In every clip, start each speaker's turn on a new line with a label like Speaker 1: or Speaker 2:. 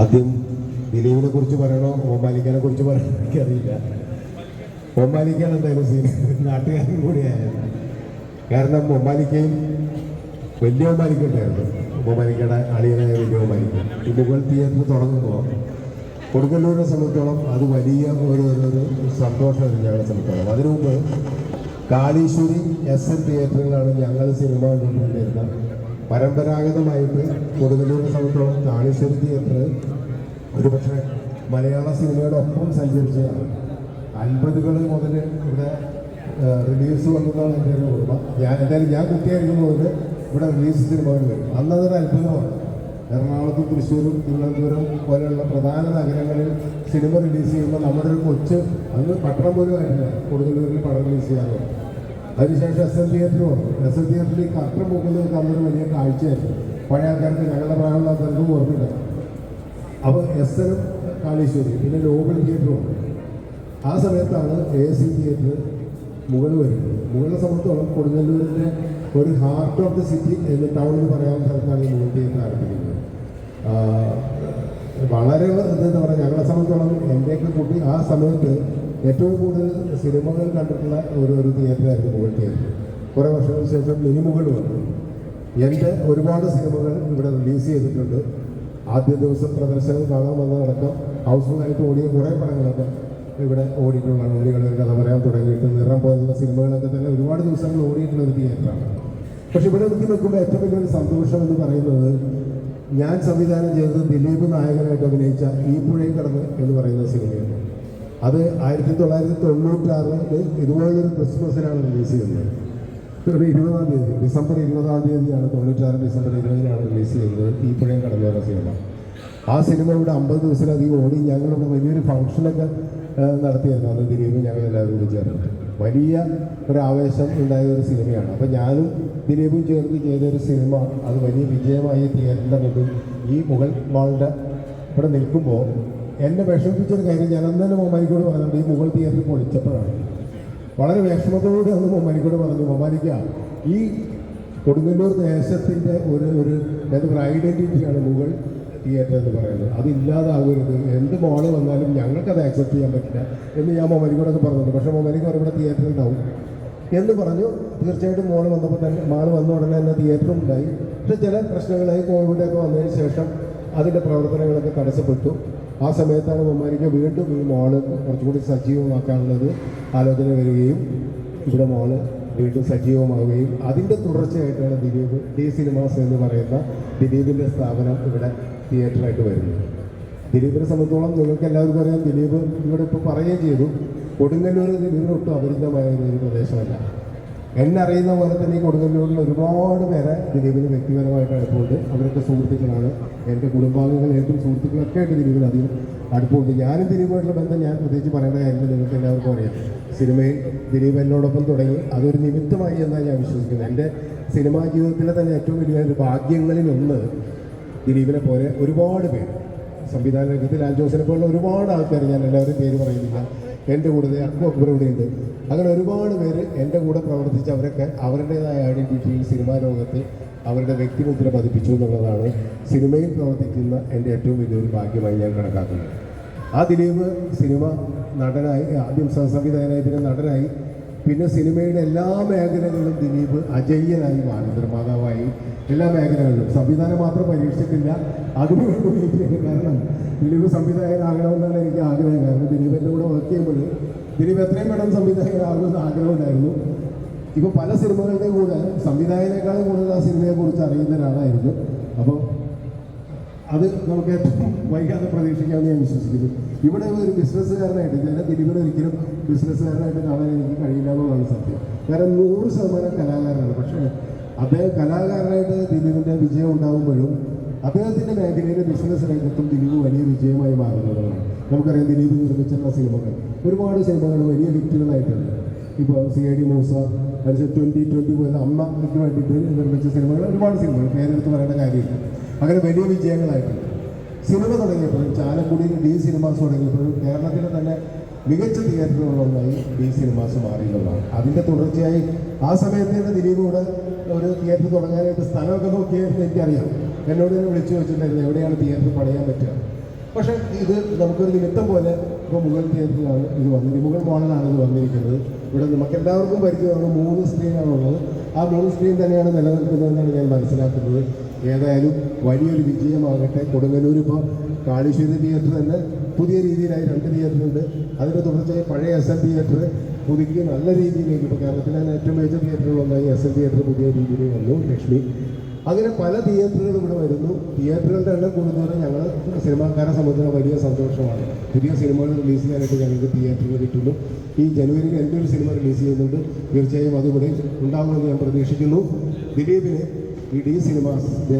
Speaker 1: ആദ്യം ദിലീപിനെ കുറിച്ച് പറയണോ? ഓമാലിക്കനെ കുറിച്ച് പറയണോ? എനിക്കറിയില്ല. ഓമാലിക്കാണ് എന്തായാലും സീൻ നാട്ടുകാരൻ കൂടിയായിരുന്നു കാരണം ഒമാലിക്കയും വലിയ ഒമാലിക്ക ഉണ്ടായിരുന്നു. ഒമാലിക്കയുടെ അളിയനായ വലിയ ഒമാലിക്ക മുഗൾ തിയേറ്റർ തുടങ്ങുമ്പോൾ കൊടുക്കല്ലൂരിനെ സംബന്ധിച്ചോളം അത് വലിയ ഒരു ഒരു സന്തോഷമായിരുന്നു ഞങ്ങളെ സംബന്ധിച്ചോളം. അതിനു മുമ്പ് കാളീശ്വരി എസ് എൻ തിയേറ്ററുകളാണ് ഞങ്ങൾ സിനിമ കണ്ടുകൊണ്ടിരുന്നത്. പരമ്പരാഗതമായിട്ട് കൊടുങ്ങല്ലൂരിനെ സംബന്ധിച്ചോളം താളിശ്ശേരി തിയേറ്റർ ഒരുപക്ഷെ മലയാള സിനിമയുടെ ഒപ്പം സഞ്ചരിച്ചതാണ് അൻപതുകൾ മുതൽ ഇവിടെ റിലീസ് വന്നതാണ് എന്റെ ഒരു ഓർമ്മ. ഞാൻ എന്തായാലും ഞാൻ കുട്ടിയായിരിക്കുന്ന മുതൽ ഇവിടെ റിലീസ് സിനിമകൾ വരും. അന്നതൊരു അത്ഭുതമാണ്. എറണാകുളത്തും തൃശ്ശൂരും തിരുവനന്തപുരം പോലെയുള്ള പ്രധാന നഗരങ്ങളിൽ സിനിമ റിലീസ് ചെയ്യുമ്പോൾ നമ്മുടെ ഒരു കൊച്ച് അന്ന് പട്ടണം പോലും ആയിട്ടില്ല. കൊടുങ്ങല്ലൂരിൽ പടം റിലീസ് ചെയ്യാറ് അതിനുശേഷം എസ് എൻ തിയേറ്റർ വന്നു. എസ് എൻ തിയേറ്ററിൽ ഈ കട്ടൻ പോകുന്നത് അന്നൊരു വലിയ കാഴ്ചയായിരുന്നു. പഴയ ആൾക്കാർക്ക് ഞങ്ങളുടെ പ്രായമുള്ള ആൾക്കാർക്കും ഓർമ്മയില്ല. അപ്പോൾ എസ് എൽ കാളീശ്വരി പിന്നെ ലോബൽ തിയേറ്റർ വന്നു. ആ സമയത്താണ് എ സി തിയേറ്റർ മുകളിൽ വരുന്നത്. മുകളിലെ സംബന്ധിച്ചോളം കൊടുങ്ങല്ലൂരിന്റെ ഒരു ഹാർട്ട് ഓഫ് ദി സിറ്റി എന്ന് ടൗൺ എന്ന് പറയാവുന്ന സ്ഥലത്താണ് ഈ മുകൾ തിയേറ്റർ ആരംഭിക്കുന്നത്. വളരെ എന്താ പറയുക ഞങ്ങളെ സംബന്ധിച്ചോളം എന്റെയൊക്കെ കുട്ടി ആ സമയത്ത് ഏറ്റവും കൂടുതൽ സിനിമകൾ കണ്ടിട്ടുള്ള ഒരു ഒരു തിയേറ്ററായിരുന്നു മുഗൾ തിയേറ്റർ. കുറേ വർഷങ്ങൾക്ക് ശേഷം മിനിമുകൾ വന്നു. എന്റെ ഒരുപാട് സിനിമകൾ ഇവിടെ റിലീസ് ചെയ്തിട്ടുണ്ട്. ആദ്യ ദിവസം പ്രദർശനം കാണാൻ വന്നതടക്കം ഹൗസ്ഫുള്ളായിട്ട് ഓടിയ കുറേ പടങ്ങളൊക്കെ ഇവിടെ ഓടിയിട്ടുള്ളതാണ് ഓടികളൊരു കഥ പറയാൻ തുടങ്ങിയിട്ട് നിറം പോലുള്ള സിനിമകളൊക്കെ തന്നെ ഒരുപാട് ദിവസങ്ങൾ ഓടിയിട്ടുള്ള ഒരു തിയേറ്ററാണ്. പക്ഷെ ഇവിടെ എനിക്ക് നിൽക്കുമ്പോൾ ഏറ്റവും വലിയൊരു സന്തോഷം എന്ന് പറയുന്നത് ഞാൻ സംവിധാനം ചെയ്തത് ദിലീപ് നായകനായിട്ട് അഭിനയിച്ച ഈ പുഴയിൽ കടന്ന് എന്ന് പറയുന്ന സിനിമയാണ്. അത് ആയിരത്തി തൊള്ളായിരത്തി തൊണ്ണൂറ്റാറിൽ ഇതുപോലൊരു ക്രിസ്മസിനാണ് റിലീസ് ചെയ്യുന്നത്. ഇരുപതാം തീയതി ഡിസംബർ ഇരുപതാം തീയതിയാണ് തൊണ്ണൂറ്റാറ് ഡിസംബർ ഇരുപതിനാണ് റിലീസ് ചെയ്യുന്നത്. ഈ പുഴയും വരുന്ന സിനിമ. ആ സിനിമയുടെ അമ്പത് ദിവസത്തിലധികം ഓടി ഞങ്ങളിവിടെ വലിയൊരു ഫംഗ്ഷനൊക്കെ നടത്തിയായിരുന്നു. അന്ന് ദിലീപ് ഞങ്ങൾ എല്ലാവരും കൂടി ചേർന്നിട്ട്. വലിയ ഒരു ആവേശം ഉണ്ടായ ഒരു സിനിമയാണ്. അപ്പോൾ ഞാനും ദിലീപും ചേർന്ന് ചെയ്തൊരു സിനിമ അത് വലിയ വിജയമായി തിയേറ്ററിന്റെ ഈ മുഗൾ മാളിന്റെ ഇവിടെ നിൽക്കുമ്പോൾ എന്നെ വിഷമിപ്പിച്ചൊരു കാര്യം ഞാൻ അന്നലെ മൊമാനിക്കോട് പറഞ്ഞിട്ടുണ്ട്. ഈ മുഗൾ തിയേറ്റർ പൊളിച്ചപ്പോഴാണ്. വളരെ വിഷമത്തോടെ അന്ന് മൊമാനിക്കോട് പറഞ്ഞു മൊമാനിക്ക ഈ കൊടുങ്ങല്ലൂർ ദേശത്തിന്റെ ഒരു ഒരു എന്താ പറയുക ഐഡന്റിറ്റിയാണ് മുകൾ തിയേറ്റർ എന്ന് പറയുന്നത്. അതില്ലാതാകരുത് എന്ത് മോൾ വന്നാലും ഞങ്ങൾക്കത് ആക്സെപ്റ്റ് ചെയ്യാൻ പറ്റില്ല എന്ന് ഞാൻ മൊമാനിക്കോടൊക്കെ പറഞ്ഞിട്ടുണ്ട്. പക്ഷേ മൊമാനിക്ക് ഇവിടെ തിയേറ്റർ ഉണ്ടാവും. എന്ന് പറഞ്ഞു. തീർച്ചയായിട്ടും മോൾ വന്നപ്പോൾ തന്നെ മാൾ വന്ന ഉടനെ തന്നെ തിയേറ്ററും ഉണ്ടായി. പക്ഷേ ചില പ്രശ്നങ്ങളായി കോവിഡൊക്കെ വന്നതിന് ശേഷം അതിന്റെ പ്രവർത്തനങ്ങളൊക്കെ തടസ്സപ്പെട്ടു. ആ സമയത്താണ് മമ്മാരിക്ക് വീണ്ടും ഈ മോൾ കുറച്ചുകൂടി സജീവമാക്കാനുള്ളത് ആലോചന വരികയും ഇവിടെ മോൾ വീണ്ടും സജീവമാവുകയും അതിന്റെ തുടർച്ചയായിട്ടാണ് ദിലീപ് ഡി സിനിമാസ് എന്ന് പറയുന്ന ദിലീപിന്റെ സ്ഥാപനം ഇവിടെ തിയേറ്ററായിട്ട് വരുന്നത്. ദിലീപിനെ സംബന്ധിച്ചോളം നിങ്ങൾക്ക് എല്ലാവർക്കും അറിയാം ദിലീപ് ഇവിടെ ഇപ്പോൾ പറയുകയും ചെയ്തു. കൊടുങ്ങല്ലൂർ ദിലീപിനൊട്ടും അപരിതമായ ഒരു പ്രദേശമല്ല. എന്നെ അറിയുന്ന പോലെ തന്നെ ഈ കൊടുങ്ങല്ലൂരിൽ ഒരുപാട് പേരെ ദിലീപിന് വ്യക്തിപരമായിട്ട് അടുപ്പമുണ്ട്. അവരൊക്കെ സുഹൃത്തുക്കളാണ്. എന്റെ കുടുംബാംഗങ്ങൾ ഏറ്റവും സുഹൃത്തുക്കളൊക്കെ ആയിട്ട് ദിലീപിന് അധികം അടുപ്പമുണ്ട്. ഞാനും ദിലീപുമായിട്ടുള്ള ബന്ധം ഞാൻ പ്രത്യേകിച്ച് പറയേണ്ട കാര്യങ്ങൾ നിങ്ങൾക്ക് എല്ലാവർക്കും അറിയാം. സിനിമയിൽ ദിലീപ് എന്നോടൊപ്പം തുടങ്ങി. അതൊരു നിമിത്തമായി എന്നാണ് ഞാൻ വിശ്വസിക്കുന്നത്. എന്റെ സിനിമാ ജീവിതത്തിലെ തന്നെ ഏറ്റവും വലിയ ഒരു ഭാഗ്യങ്ങളിലൊന്ന് ദിലീപിനെ പോലെ ഒരുപാട് പേര്. സംവിധാന രംഗത്ത് ലാൽ ജോസിനെ പോലുള്ള ഒരുപാട് ആൾക്കാർ ഞാൻ എല്ലാവരും പേര് പറയുന്നില്ല. എന്റെ കൂടെ അക്കു അക്ബർ അങ്ങനെ ഒരുപാട് പേര് എന്റെ കൂടെ പ്രവർത്തിച്ച് അവരൊക്കെ അവരുടേതായ ഐഡന്റിറ്റിയിൽ സിനിമാ ലോകത്ത് അവരുടെ വ്യക്തിമുദ്ര പതിപ്പിച്ചു എന്നുള്ളതാണ് സിനിമയിൽ പ്രവർത്തിക്കുന്ന എന്റെ ഏറ്റവും വലിയൊരു ഭാഗ്യമായി ഞാൻ കണക്കാക്കുന്നത്. ആ ദിലീപ് സിനിമ നടനായി ആദ്യം സഹസംവിധായകനായി പിന്നെ നടനായി പിന്നെ സിനിമയുടെ എല്ലാ മേഖലകളിലും ദിലീപ് അജയ്യനായി മാറി നിർമ്മാതാവായി. എല്ലാ മേഖലകളിലും. സംവിധാനം മാത്രം പരീക്ഷിച്ചിട്ടില്ല. ചെയ്തു കാരണം ദിലീപ് സംവിധായകനാകണമെന്നാണ് എനിക്ക് ആഗ്രഹം. കാരണം ദിലീപ് എന്റെ കൂടെ വർക്ക് ചെയ്യുമ്പോൾ ദിലീപ് എത്രയും പെട്ടെന്ന് സംവിധായകനാകുമെന്ന് ആഗ്രഹമുണ്ടായിരുന്നു. ഇപ്പോൾ പല സിനിമകളുടെ കൂടെ സംവിധായകനേക്കാളും കൂടുതൽ ആ സിനിമയെക്കുറിച്ച് അറിയുന്ന ഒരാളായിരുന്നു. അപ്പോൾ അത് നമുക്ക് വൈകാതെ പ്രതീക്ഷിക്കാമെന്ന് ഞാൻ വിശ്വസിക്കുന്നു. ഇവിടെ ഒരു ബിസിനസ്സുകാരനായിട്ട് ഞാൻ തിരുവനന്തപുരം ഒരിക്കലും ബിസിനസ്സുകാരനായിട്ട് കാണാൻ എനിക്ക് കഴിയില്ല എന്നുള്ളതാണ് സത്യം. കാരണം നൂറ് ശതമാനം കലാകാരനാണ്. പക്ഷേ അദ്ദേഹം കലാകാരനായിട്ട് ദിലീപിന്റെ വിജയം ഉണ്ടാകുമ്പോഴും അദ്ദേഹത്തിന്റെ മേഖലയിലെ ബിസിനസ് രംഗത്തും ദിലീപ് വലിയ വിജയമായി മാറുന്നതാണ്. നമുക്കറിയാം ദിലീപ് നിർമ്മിച്ചിട്ടുള്ള സിനിമകൾ. ഒരുപാട് സിനിമകൾ വലിയ ഹിറ്റുകളായിട്ടുണ്ട്. ഇപ്പോൾ സി ഐ ഡി മൂസ അതിന് ട്വന്റി ട്വന്റി പോലെ അമ്മയ്ക്ക് വേണ്ടിയിട്ട് നിർമ്മിച്ച സിനിമകൾ ഒരുപാട് സിനിമകൾ. പേരെടുത്ത് പറയേണ്ട കാര്യമില്ല. അങ്ങനെ വലിയ വിജയങ്ങളായിട്ടുണ്ട്. സിനിമ തുടങ്ങിയപ്പോഴും ചാലക്കുടിയിൽ ഡി സിനിമാസ് തുടങ്ങിയപ്പോഴും കേരളത്തിലെ തന്നെ മികച്ച തിയേറ്ററുകളൊന്നായി ഡി സിനിമാസ് മാറിയിട്ടുള്ളതാണ്. അതിന്റെ തുടർച്ചയായി ആ സമയത്ത് തന്നെ ദിലീപ് കൂടെ ഒരു തിയേറ്റർ തുടങ്ങാനായിട്ട് സ്ഥലമൊക്കെ നോക്കിയായിരുന്നു എനിക്കറിയാം. എന്നോട് തന്നെ വിളിച്ചു വെച്ചിട്ടുണ്ടായിരുന്നു എവിടെയാണ് തിയേറ്റർ പണിയാൻ പറ്റുക? പക്ഷേ ഇത് നമുക്കൊരു നിമിത്തം പോലെ ഇപ്പോൾ മുഗൾ തിയേറ്ററിലാണ് ഇത് വന്നിരിക്കുന്നത്. മുഗൾ മോഡലാണ് ഇത് വന്നിരിക്കുന്നത്. ഇവിടെ നമുക്ക് എല്ലാവർക്കും പരിചയമാണ് മൂന്ന് സ്ക്രീനാണുള്ളത് ആ മൂന്ന് സ്ക്രീൻ തന്നെയാണ് നിലനിൽക്കുന്നതെന്നാണ് ഞാൻ മനസ്സിലാക്കുന്നത്. ഏതായാലും വലിയൊരു വിജയമാകട്ടെ. കൊടുങ്ങല്ലൂർ ഇപ്പോൾ കാളീശ്വരി തിയേറ്റർ തന്നെ പുതിയ രീതിയിലായി രണ്ട് തിയേറ്ററുണ്ട് അതിന് തുടർച്ചയായി പഴയ എസ് എൻ തിയേറ്റർ പുതുക്കി നല്ല രീതിയിലേക്ക് ഇപ്പോൾ കേരളത്തിലെ ഏറ്റവും മേജർ തിയേറ്ററുകളൊന്നായി എസ് എൻ തിയേറ്റർ പുതിയ രീതിയിൽ വന്നു ലക്ഷ്മി. അങ്ങനെ പല തിയേറ്ററുകൾ ഇവിടെ വരുന്നു. തിയേറ്ററുകളുടെ എണ്ണം കൂടുന്നതോടെ ഞങ്ങൾ സിനിമാക്കാരെ സംബന്ധിച്ച വലിയ സന്തോഷമാണ്. പുതിയ സിനിമകൾ റിലീസ് ചെയ്യാനായിട്ട് ഞങ്ങൾക്ക് തിയേറ്ററുകൾ കിട്ടുന്നു. ഈ ജനുവരിയിൽ എന്റെ ഒരു സിനിമ റിലീസ് ചെയ്യുന്നുണ്ട്. തീർച്ചയായും അതിവിടെ ഉണ്ടാകുമെന്ന് ഞാൻ പ്രതീക്ഷിക്കുന്നു. ദിലീപിന് ഈ ഡി സിനിമാസിന്റെ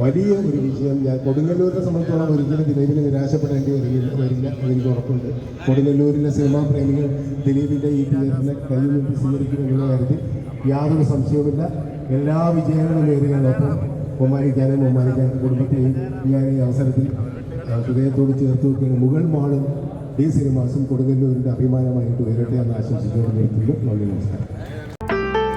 Speaker 1: വലിയ ഒരു വിജയം ഞാൻ കൊടുങ്ങല്ലൂരിനെ സംബന്ധിച്ചോളം ഒരിക്കലും ദിലീപിന് നിരാശപ്പെടേണ്ടി വരില്ല വരില്ല അതെനിക്ക് ഉറപ്പുണ്ട്. കൊടുങ്ങല്ലൂരിലെ സിനിമാ പ്രേമികൾ ദിലീപിന്റെ ഈ തിയേറ്ററിനെ കൈമുട്ടി സ്വീകരിക്കുമെന്നുള്ള കാര്യത്തിൽ യാതൊരു സംശയവുമില്ല. എല്ലാ വിജയങ്ങളും നേരുകയാണൊപ്പം ബഹുമാനിക്കാനും ബഹുമാനിക്കാൻ കുടുംബത്തെയും ഞാൻ ഈ അവസരത്തിൽ ഹൃദയത്തോട് ചേർത്ത് വെക്കുന്ന മുഗൾ മാളും ഡി സിനിമാസും കൊടുങ്ങല്ലൂരിന്റെ അഭിമാനമായിട്ട് വരട്ടെ എന്ന് ആശംസിച്ചുകൊണ്ട് നന്ദി നമസ്കാരം.